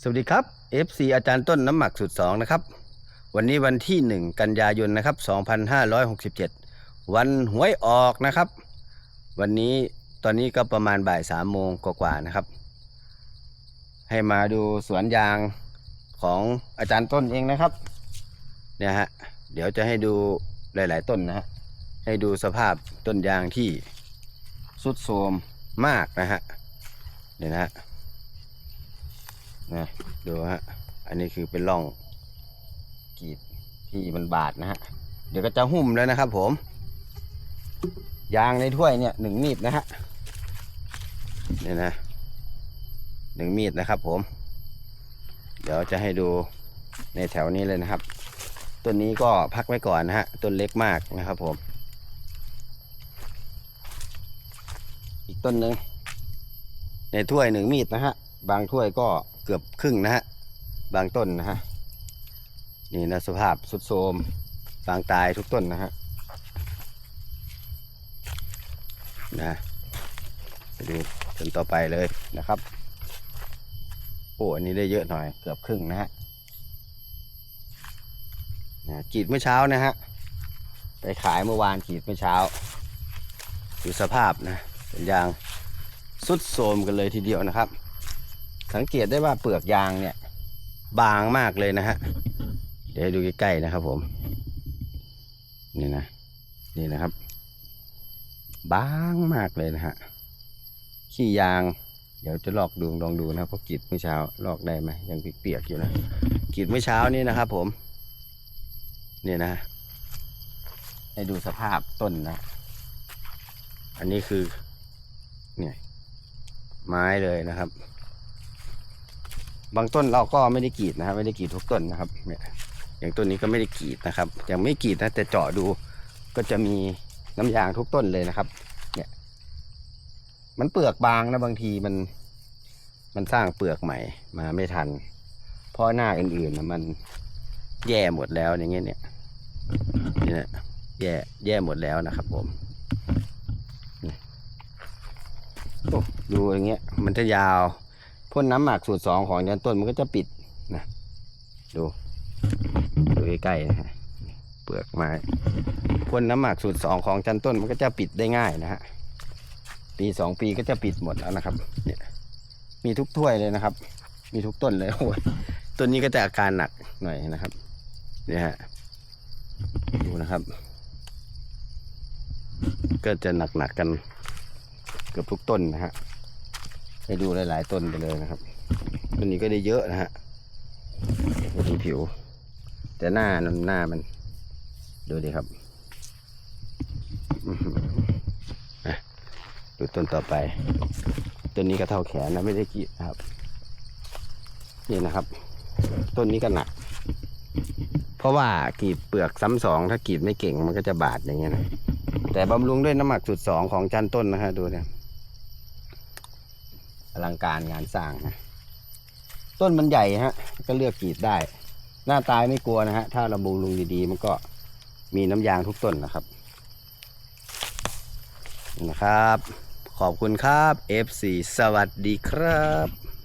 สวัสดีครับ FC อาจารย์ต้นน้ำหมักสุดสองนะครับ วันนี้วันที่ 1 กันยายนนะครับ 2567 วันหวยออกนะครับ วันนี้ตอนนี้ก็ประมาณบ่ายสามโมงกว่าๆนะครับ ให้มาดูสวนยางของอาจารย์ต้นเองนะครับ เนี่ยฮะ เดี๋ยวจะให้ดูหลาย ๆ ต้นนะฮะ ให้ดูสภาพต้นยางที่สุดโทรมมากนะฮะ เนี่ยนะฮะ นะดูฮะอันนี้คือเป็นร่องกรีดที่มันบาดนะฮะเดี๋ยวก็จะหุ้มแล้วนะครับผม ยางในถ้วยเนี่ยหนึ่งมีดนะฮะเนี่ยนะหนึ่งมีดนะครับผม เดี๋ยวจะให้ดูในแถวนี้เลยนะครับ ต้นนี้ก็พักไว้ก่อนนะฮะต้นเล็กมากนะครับผม อีกต้นหนึ่งในถ้วยหนึ่งมีดนะฮะบางถ้วยก็ เกือบครึ่งนะฮะ บางต้นนะฮะ นี่นะสภาพสุดโทมบางตายทุกต้นนะฮะ นะไปดูต้นต่อไปเลยนะครับ โอ้อันนี้ได้เยอะหน่อย เกือบครึ่งนะฮะนะกรีดเมื่อเช้านะฮะ ไปขายเมื่อวานกรีดเมื่อเช้าดูสภาพนะเป็นยางสุดโทมกันเลยทีเดียวนะครับ สังเกตได้ว่าเปลือกยางเนี่ย บางมากเลยนะฮะ เดี๋ยวดูใกล้ๆนะครับผม นี่นะ นี่นะครับ บางมากเลยนะฮะ ขี้ยาง เดี๋ยวจะลอกดูลองดูนะครับเพราะกรีดเมื่อเช้าลอกได้ไหมยังเปียกๆอยู่นะกรีดเมื่อเช้านี่นะครับผม นี่นะ ให้ดูสภาพต้นนะ อันนี้คือ เนี่ย ไม้เลยนะครับ บางต้นเราก็ไม่ได้กรีดนะครับ ไม่ได้กรีดทุกต้นนะครับเนี่ยอย่างต้นนี้ก็ไม่ได้กรีดนะครับ ยังไม่กรีดนะแต่เจาะดู ก็จะมีน้ำยางทุกต้นเลยนะครับ เนี่ย มันเปลือกบางนะบางทีมัน มันสร้างเปลือกใหม่มาไม่ทัน เพราะหน้าอื่นๆมันแย่หมดแล้วอย่างเงี้ยเนี่ยเนี่ยแย่แย่หมดแล้วนะครับ ผมดูอย่างเงี้ย มันจะยาว พ่นน้ำหมักสูตรสองของยันต้นมันก็จะปิดนะดูดูใกล้ๆนะฮะเปลือกไม้พ่นน้ำหมักสูตรสองของจันต้นมันก็จะปิดได้ง่ายนะฮะปีสองปีก็จะปิดหมดแล้วนะครับ เนี่ย มีทุกถ้วยเลยนะครับ มีทุกต้นเลยโอ้ยต้นนี้ก็จะอาการหนักหน่อยนะครับเนี่ยฮะดูนะครับ ก็จะหนักๆกกันเกือบทุกต้นนะฮะ ให้ดูหลาย ๆ ต้นไปเลยนะครับต้นนี้ก็ได้เยอะนะฮะดูผิว แต่หน้ามันหน้ามัน ดูดิครับอือหืออะดูต้นต่อไปต้นนี้ก็เท่าแขนนะไม่ได้กรีดนะครับ นี่นะครับ ต้นนี้ก็หนัก เพราะว่ากรีดเปลือกซ้ำสองถ้ากรีดไม่เก่งมันก็จะบาดอย่างเงี้ยนะแต่บำรุงด้วยน้ำหมักสุดสองของจันต้นนะฮะดูเนี่ย อลังการงานสร้างนะต้นมันใหญ่ฮะ ก็เลือกกรีดได้ หน้าตายไม่กลัวนะฮะ ถ้าเราบูรุงดีๆ มันก็มีน้ำยางทุกต้นนะครับนะครับ ขอบคุณครับ FC สวัสดีครับ